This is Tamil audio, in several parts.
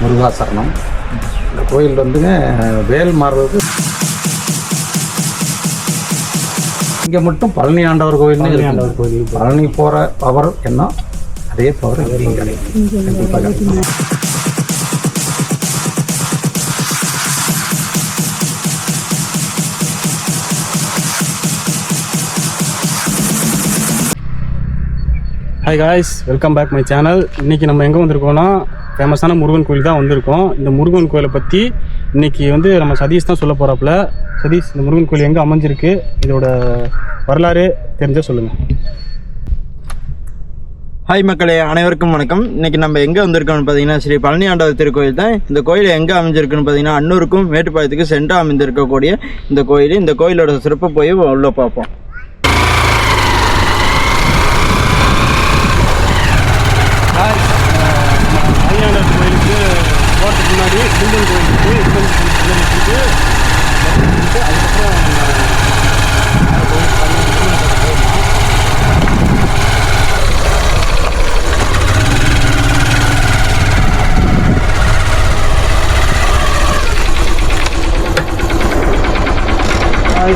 முருகாசரணம். இந்த கோயில் வந்துங்க வேல் மாறுறது இங்கே மட்டும் பழனி ஆண்டவர் இருக்கு. ஆண்டவர் கோயில். பழனி போகிற பவர் என்ன? அதே பவர் கண்டிப்பாக கிடைக்கும். Hi guys welcome back my channel இன்றைக்கி நம்ம எங்கே வந்திருக்கோம்னா ஃபேமஸான முருகன் கோயில் தான் வந்திருக்கோம். இந்த முருகன் கோயிலை பற்றி இன்றைக்கி வந்து நம்ம சதீஷ் தான் சொல்ல போகிறாப்புல சதீஷ் இந்த முருகன் கோயில் எங்கே அமைஞ்சிருக்கு? இதோட வரலாறு தெரிஞ்சால் சொல்லுங்கள் ஹாய் மக்களே அனைவருக்கும் வணக்கம். இன்றைக்கி நம்ம எங்கே வந்திருக்கோம்னு பார்த்தீங்கன்னா ஸ்ரீ பழனி ஆண்டவர் திருக்கோயில் தான். இந்த கோயில் எங்கே அமைஞ்சிருக்குன்னு பார்த்தீங்கன்னா அன்னூருக்கும் மேட்டுப்பாளையத்துக்கு சென்டா அமைந்திருக்கக்கூடிய இந்த கோயில். இந்த கோயிலோட சிறப்பு போய் உள்ளே பார்ப்போம் மணியாண்டர் கோயிலுக்கு போகிறதுக்கு முன்னாடி முருகன் கோயிலுக்கு இடும்பன் கோயிலுக்கு அதுக்கப்புறம்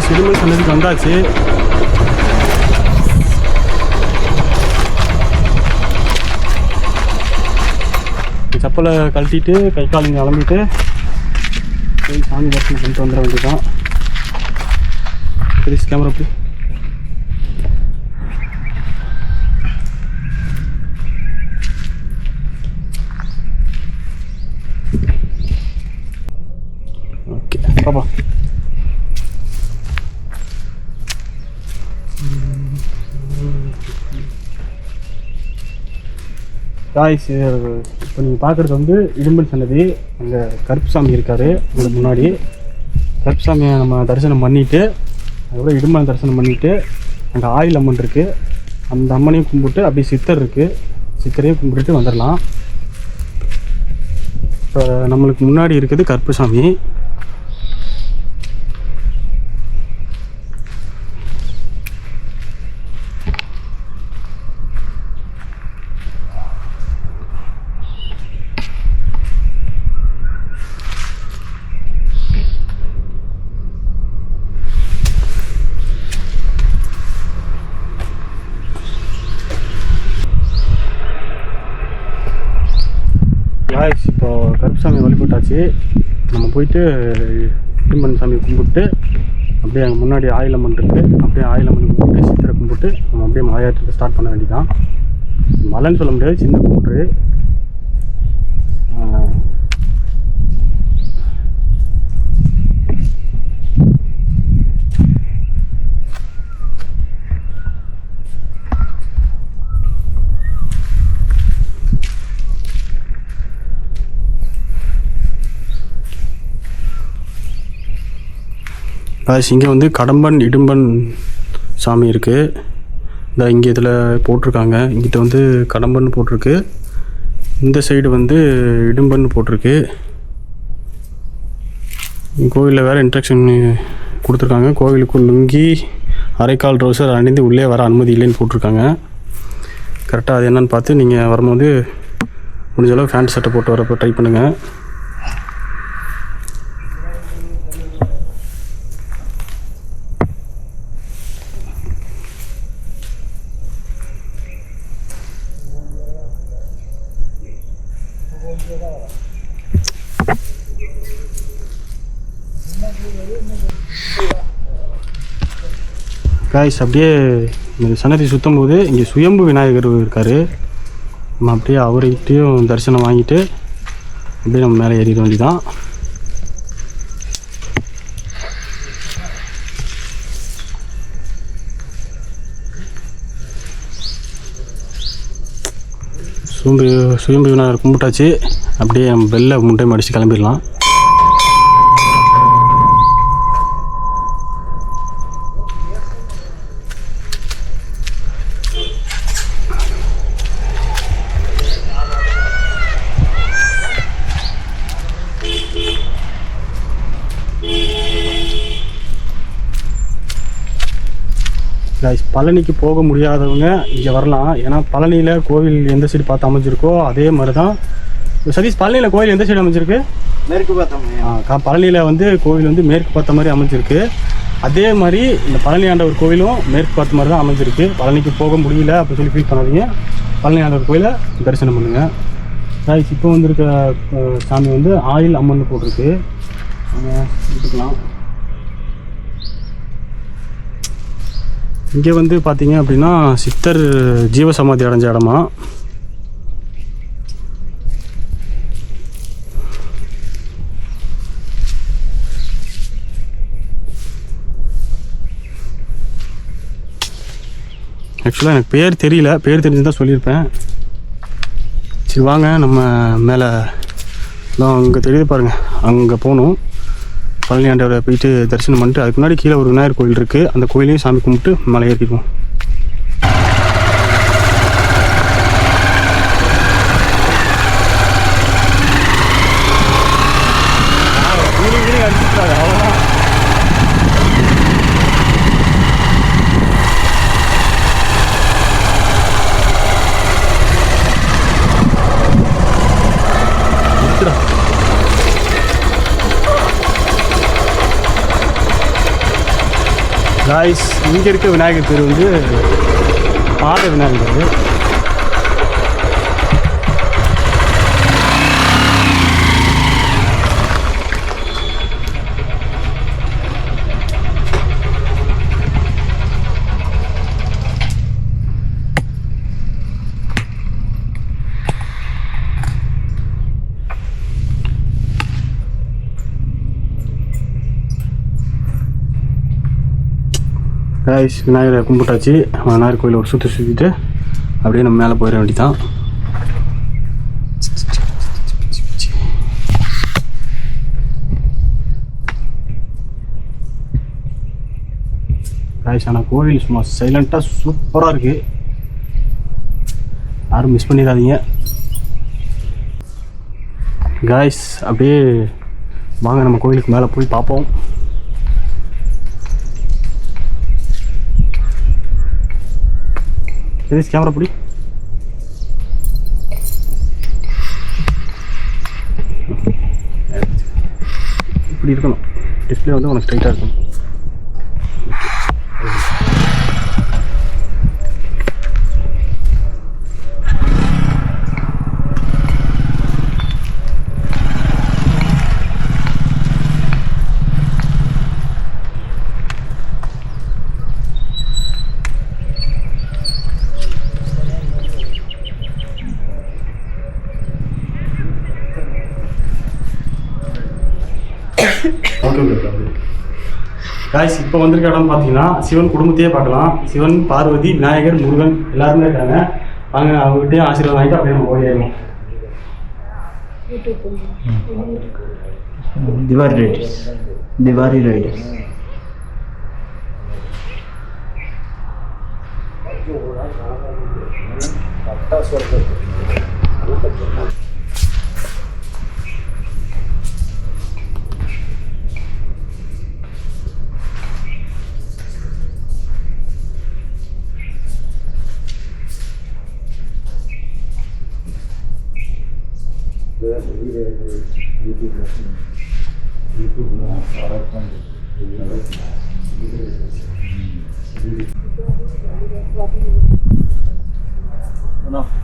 சிறுமல் சன்னதிக்கு வந்தாச்சு. செப்பலை கழட்டிட்டு கை கால் இங்கே கிளம்பிட்டு போய் சாமி தரிசனம் பண்ணிட்டு வந்துட வேண்டியதான் ப்ளீஸ் கேமரா போய் ஓகே பாப்பா காய்ஸ் இப்போ நீங்கள் பார்க்குறது வந்து இடும்பன் சன்னதி அங்கே கருப்புசாமி இருக்கார். அதுக்கு முன்னாடி கருப்புசாமியை நம்ம தரிசனம் பண்ணிவிட்டு அதுக்கப்புறம் இடும்பன் தரிசனம் பண்ணிவிட்டு அங்கே ஆயில் அம்மன் இருக்குது அந்த அம்மனையும் கும்பிட்டு அப்படியே சித்தர் இருக்குது சித்தரையும் கும்பிட்டுட்டு வந்துடலாம் இப்போ நம்மளுக்கு முன்னாடி இருக்குது கருப்புசாமி. இப்போது கருப்புசாமி வழிபட்டாச்சு. நம்ம போயிட்டு இடும்பன் சாமி கும்பிட்டு அப்படியே அங்கே முன்னாடி ஆயிலம்மன் இருக்குது அப்படியே ஆயிலம்மன் கும்பிட்டு சித்திரை கும்பிட்டு நம்ம அப்படியே மலையாற்றத்தை ஸ்டார்ட் பண்ண வேண்டியதான் மலைன்னு சொல்ல முடியாது சின்ன கும்பிட்டு காய்ஸ் இங்கே வந்து கடம்பன் இடும்பன் சாமி இருக்குது இந்த இங்கே இதில் போட்டிருக்காங்க. இங்கிட்ட வந்து கடம்பன் போட்டிருக்கு. இந்த சைடு வந்து இடும்பன் போட்டிருக்கு. கோவிலில் வேறு இன்ட்ரக்ஷன் கொடுத்துருக்காங்க. கோவிலுக்கு லுங்கி அரைக்கால் ட்ரௌசர் அணிந்து உள்ளே வர அனுமதி இல்லைன்னு போட்டிருக்காங்க. கரெக்டாக அது என்னன்னு பார்த்து நீங்கள் வரும்போது முடிஞ்சளவு ஃபேண்ட் சட்டை போட்டு வரப்போ ட்ரை பண்ணுங்கள் காய்ஸ் அப்படியே இந்த சன்னதி சுத்தும் போது இங்கே சுயம்பு விநாயகர் இருக்கார். நம்ம அப்படியே அவர்கிட்டையும் தரிசனம் வாங்கிட்டு அப்படியே நம்ம மேலே ஏறிட வேண்டியதான் சுயம்பு சுயம்பு விநாயகர் கும்பிட்டாச்சு. அப்படியே நம்ம வெளில முட்டை மடித்து கிளம்பிடலாம். பழனிக்கு போக முடியாதவங்க இங்கே வரலாம். ஏன்னா பழனியில் கோவில் எந்த சைடு பார்த்து அமைஞ்சிருக்கோ அதே மாதிரி தான் சதீஷ் பழனியில் கோயில் எந்த சைடு அமைஞ்சிருக்கு? மேற்கு கா- பழனியில் வந்து கோவில் வந்து மேற்கு பார்த்த மாதிரி அமைஞ்சிருக்கு. அதே மாதிரி இந்த பழனி ஆண்டவர் கோவிலும் மேற்கு பார்த்த மாதிரி தான் அமைஞ்சிருக்கு. பழனிக்கு போக முடியல அப்படின்னு சொல்லி ஃபீல் பண்ணாதீங்க. பழனி ஆண்டவர் கோயிலை தரிசனம் பண்ணுங்க. Guys இப்போ வந்திருக்க சாமி வந்து ஆயில் அம்மன் போட்டிருக்கு. எடுத்துக்கலாம். இங்கே வந்து பார்த்தீங்க அப்படின்னா சித்தர் ஜீவசமாதி அடைஞ்ச இடமா? ஆக்சுவலாக எனக்கு பேர் தெரியல. பேர் தெரிஞ்சுதான் சொல்லியிருப்பேன். சரி வாங்க. நம்ம மேலே அங்கே தெரியுது பாருங்கள் அங்கே போகணும். பழனி ஆண்டவரை போயிட்டு தரிசனம் பண்ணிட்டு அதுக்கு முன்னாடி கீழே ஒரு விநாயகர் கோயில் இருக்குது அந்த கோயிலையும் சாமி கும்பிட்டு மலை ஏறிக்குவோம் காய்ஸ் இங்கே இருக்க விநாயகர் பேர் வந்து பாத விநாயகர் காய்ஸ் விநாயகரை கும்பிட்டாச்சு. விநாயகர் கோயில் ஒரு சுற்றி சுற்றிட்டு அப்படியே நம்ம மேலே போயிட வேண்டிதான் காய்ஸ் ஆனால் கோவில் சும்மா சைலண்ட்டாக சூப்பராக இருக்குது யாரும் மிஸ் பண்ணிடாதீங்க. காய்ஸ் அப்படியே வாங்க நம்ம கோயிலுக்கு மேலே போய் பார்ப்போம். சதீஷ் கேமரா பிடி? இப்படி இருக்கணும். டிஸ்பிளே வந்து உனக்கு ஸ்ட்ரைட்டாக இருக்கணும். காய்ஸ் இப்போ வந்திருக்க இடம் பார்த்தீங்கன்னா சிவன் குடும்பத்தையே பார்க்கலாம். சிவன் பார்வதி விநாயகர் முருகன் எல்லாருமே இருக்காங்க. வாங்க அவங்ககிட்டயும் ஆசீர்வாதம் வாங்கிட்டு அப்படியே நம்ம ஓடிடணும் திவாரி ரைடர்ஸ். திவாரி ரைடர்ஸ்.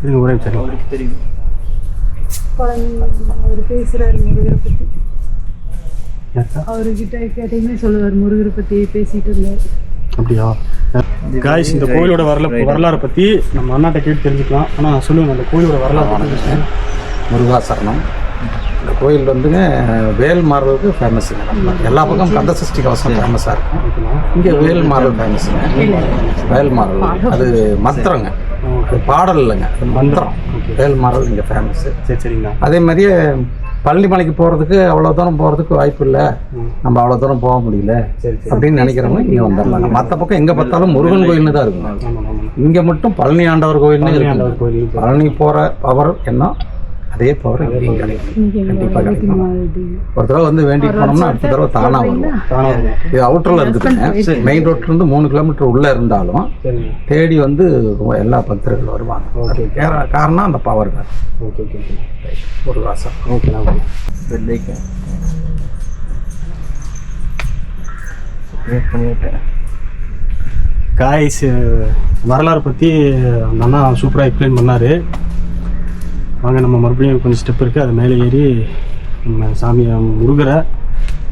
இருங்க ஒரே நிமிஷம். அவருக்கு தெரியும். அவர் பேசுறாரு முருகரை பத்தி. யாருக்கா? அவர்கிட்ட கேட்டீங்கன்னா சொல்லுவார் முருகரை பத்தி பேசிட்டு இருந்தார். அப்படியா? காய்ஸ் இந்த கோயிலோட வரல வரலாறை பற்றி நம்ம அண்ணாட்ட கேட்டு தெரிஞ்சுக்கலாம். ஆனால் சொல்லுங்க அந்த கோயிலோட வரலாறு. முருகாசரணம். கோயில் வந்துங்க வேல் மாறலுக்கு ஃபேமஸுங்க நம்ம எல்லா பக்கம் கந்த சஷ்டி கவசம் ஃபேமஸாக இருக்கும். இங்கே வேல் மாறல் ஃபேமஸுங்க வேல் மாறல் அது மந்திரங்க. அது பாடல் இல்லைங்க. அது மந்திரம். வேல் மாறல் இங்கே ஃபேமஸு சரி சரிங்கண்ணா. அதே மாதிரியே பழனி மலைக்கு போகிறதுக்கு அவ்வளோ தூரம் போகிறதுக்கு வாய்ப்பு இல்லை. நம்ம அவ்வளோ தூரம் போக முடியல. அப்படின்னு நினைக்கிறவங்க இங்கே வந்துடலாங்க. மற்ற பக்கம் எங்கே பார்த்தாலும் முருகன் கோயில்னு தான் இருக்கும். இங்கே மட்டும் பழனி ஆண்டவர் கோயில்னு இருக்கு. பழனி போகிற பவர் என்ன? அதே பவர் கிடைக்கும். இன்னைக்கு எங்க கண்டிப்பா இருபத்தி கிடைக்கும். ஒரு தடவை வந்து வேண்டிட்டு போனோம்னா அடுத்த தடவை தானா வரும் தானாக வரும் இது அவுட்டர்ல இருக்குதுங்க மெயின் ரோட்ல இருந்து மூணு கிலோமீட்டர் உள்ள இருந்தாலும் தேடி வந்து ரொம்ப எல்லா பக்தர்கள் வருவாங்க. கேர- காரணம் அந்த பவர் தான். Okay okay okay. ஒரு வாசம். ஓகே ஓகே பண்ணிவிட்டேன் காய்ஸ் வரலாறு பற்றி அந்த அண்ணா சூப்பராக எக்ஸ்பிளைன் பண்ணார். வாங்க நம்ம மறுபடியும் கொஞ்சம் ஸ்டெப் இருக்குது அது மேலே ஏறி நம்ம சாமியை முருகரை.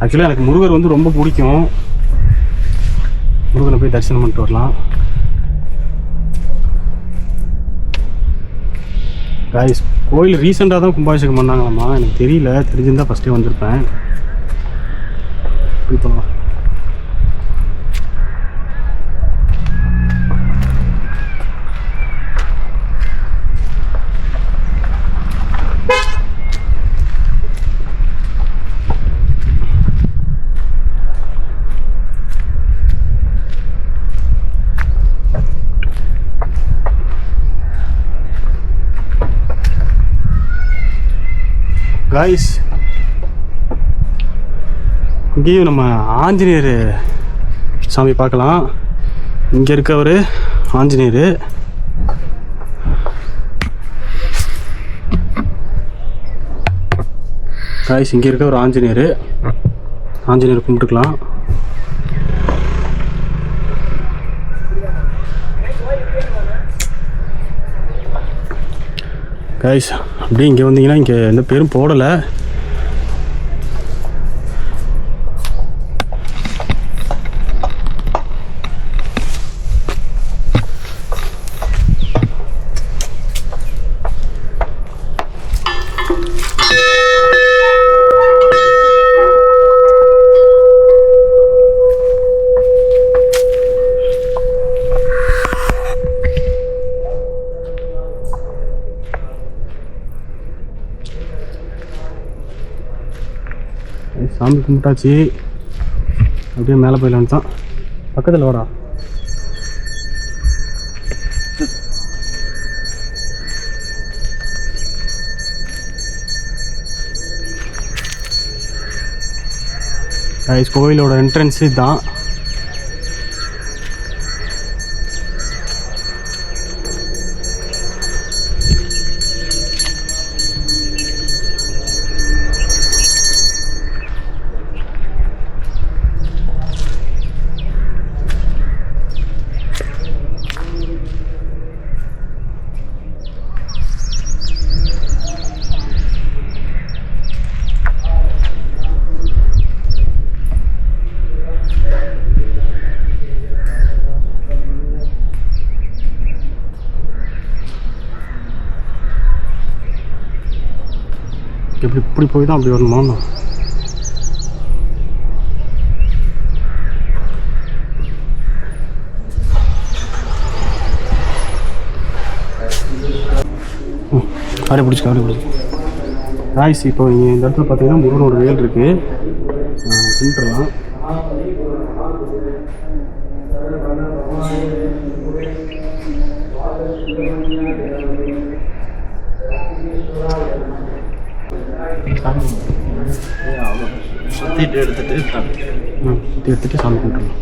ஆக்சுவலாக எனக்கு முருகர் வந்து ரொம்ப பிடிக்கும். முருகனை போய் தரிசனம் பண்ணிட்டு வரலாம். காய்ஸ் கோயில் ரீசெண்டாக தான் கும்பாபிஷேகம் பண்ணாங்களாம்மா. எனக்கு தெரியல. தெரிஞ்சிருந்தா ஃபஸ்ட்டே வந்திருப்பேன். போய் போகலாம் காய்ஸ் இங்கேயும் நம்ம ஆஞ்சநேயர் சாமி பார்க்கலாம். இங்கே இருக்கவர் ஆஞ்சநேயர். காய்ஸ் இங்கே இருக்க ஒரு ஆஞ்சநேயர். ஆஞ்சநேயர் கும்பிட்டுக்கலாம். காய்ஸ் அப்படியே இங்கே வந்தீங்கன்னா இங்கே எந்த பேரும் போடலை. சாமி கும்பிட்டாச்சு. அப்படியே மேலே போயிடலான்னு தான் பக்கத்தில் வாடா. கோயிலோட என்ட்ரன்ஸ் இதுதான். இப்படி இப்படி போய் தான் அப்படி வரணுமா? அப்படி அப்படியே பிடிச்சி அப்படியே பிடிச்சி. ராய்ஸ் இப்போ நீங்கள் இந்த இடத்துல பார்த்தீங்கன்னா முருகனோட வேல் இருக்குது கும்பிட்டுலாம் சுற்றிட்டு எடுத்துட்டு ம் சாமி கும்பிட்டுலாம்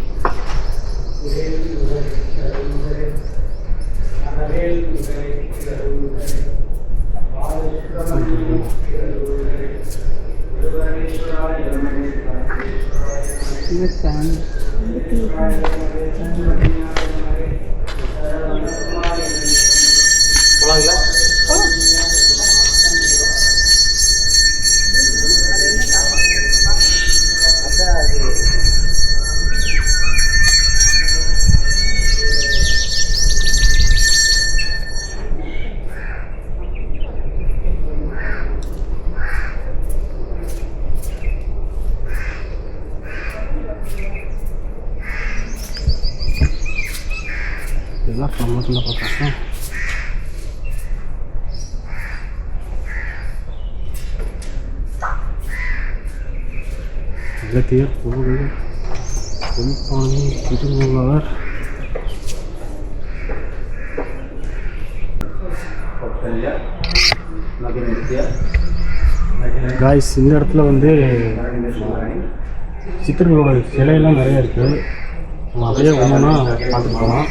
இதெல்லாம் ப்ரமோஷனில் பார்க்குறேன் அகத்தியர் போகுது பொன்பாணி திருமூலவர் காய்ஸ் இந்த இடத்துல வந்து சித்தர்களோட சிலையெல்லாம் நிறைய இருக்குது நம்ம அப்படியே ஒன்றுனா பார்த்துக்கலாம்.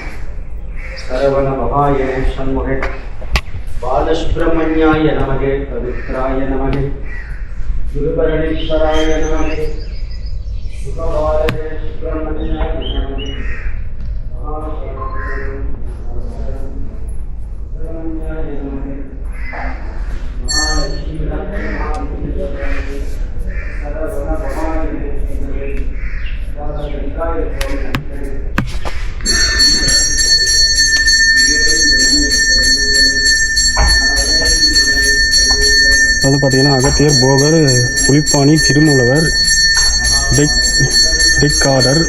போகலாம் சரவணபவாய சண்முகே பாலசுப்ரமணியாய நமகே பவித்ராய நமகே குருபரணேஸ்வராய நமகே சுகபாலனே சுப்பிரமணியாய நமகே சுப்பிரமணியாய நமகே மகாலட்சுமி சரவணபவாய நமகே பாலசுப்ரமணியாய நமகே வந்து பார்த்தீங்கன்னா அகத்தியர் போகர் புலிப்பாணி திருமூலவர் டிக் டிக்காடர்.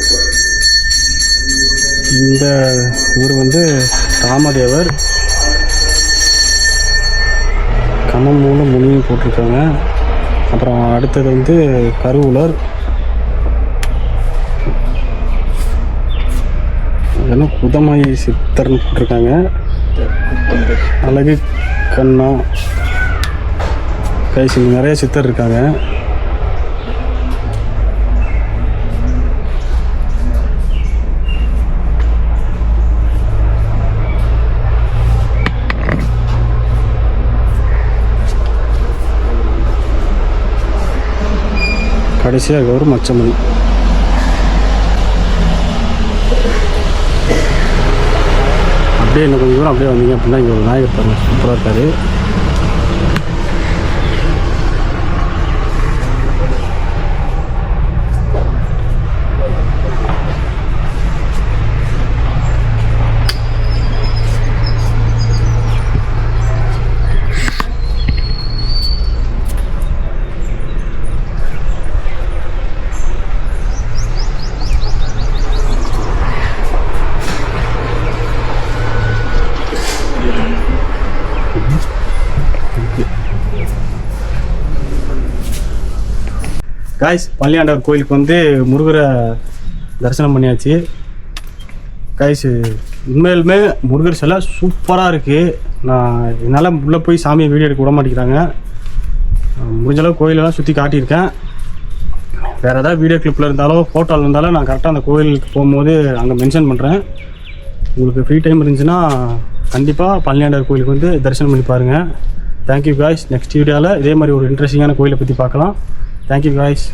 இந்த இவர் வந்து ராமதேவர். கமமூல முனின்னு போட்டிருக்காங்க. அப்புறம் அடுத்தது வந்து கருவூலர். இதெல்லாம் குதமாயி சித்தர்னு போட்டிருக்காங்க. அழகு கண்ணா. கைஸ் இங்கே நிறைய சித்தர் இருக்காங்க. கடைசியாக ஒரு மச்சமணி. அப்படியே இன்னும் கொஞ்சம் தூரம் அப்படியே வந்தீங்க அப்படின்னா இங்கே ஒரு நாயகர் சூப்பராக இருக்காரு. காய்ஸ் பள்ளியாண்டவர் கோயிலுக்கு வந்து முருகரை தரிசனம் பண்ணியாச்சு. காய்ஸ் உண்மையிலுமே முருகர் சிலை சூப்பராக இருக்குது நான் என்னால் உள்ளே போய் சாமியை வீடியோ எடுக்க விட மாட்டேங்கிறாங்க. முடிஞ்சளவு முடிஞ்ச அளவு கோயிலெல்லாம் சுற்றி காட்டியிருக்கேன். வேறு ஏதாவது வீடியோ கிளிப்பில் இருந்தாலோ ஃபோட்டோவில் இருந்தாலும் நான் கரெக்டாக அந்த கோயிலுக்கு போகும்போது அங்கே மென்ஷன் பண்ணுறேன் உங்களுக்கு ஃப்ரீ டைம் இருந்துச்சுன்னா கண்டிப்பாக பழனியாண்டவர் கோயிலுக்கு வந்து தரிசனம் பண்ணி பாருங்கள் தேங்க்யூ காய்ஸ் நெக்ஸ்ட் வீடியோவில் இதே மாதிரி ஒரு இன்ட்ரெஸ்டிங்கான கோயிலை பற்றி பார்க்கலாம். Thank you guys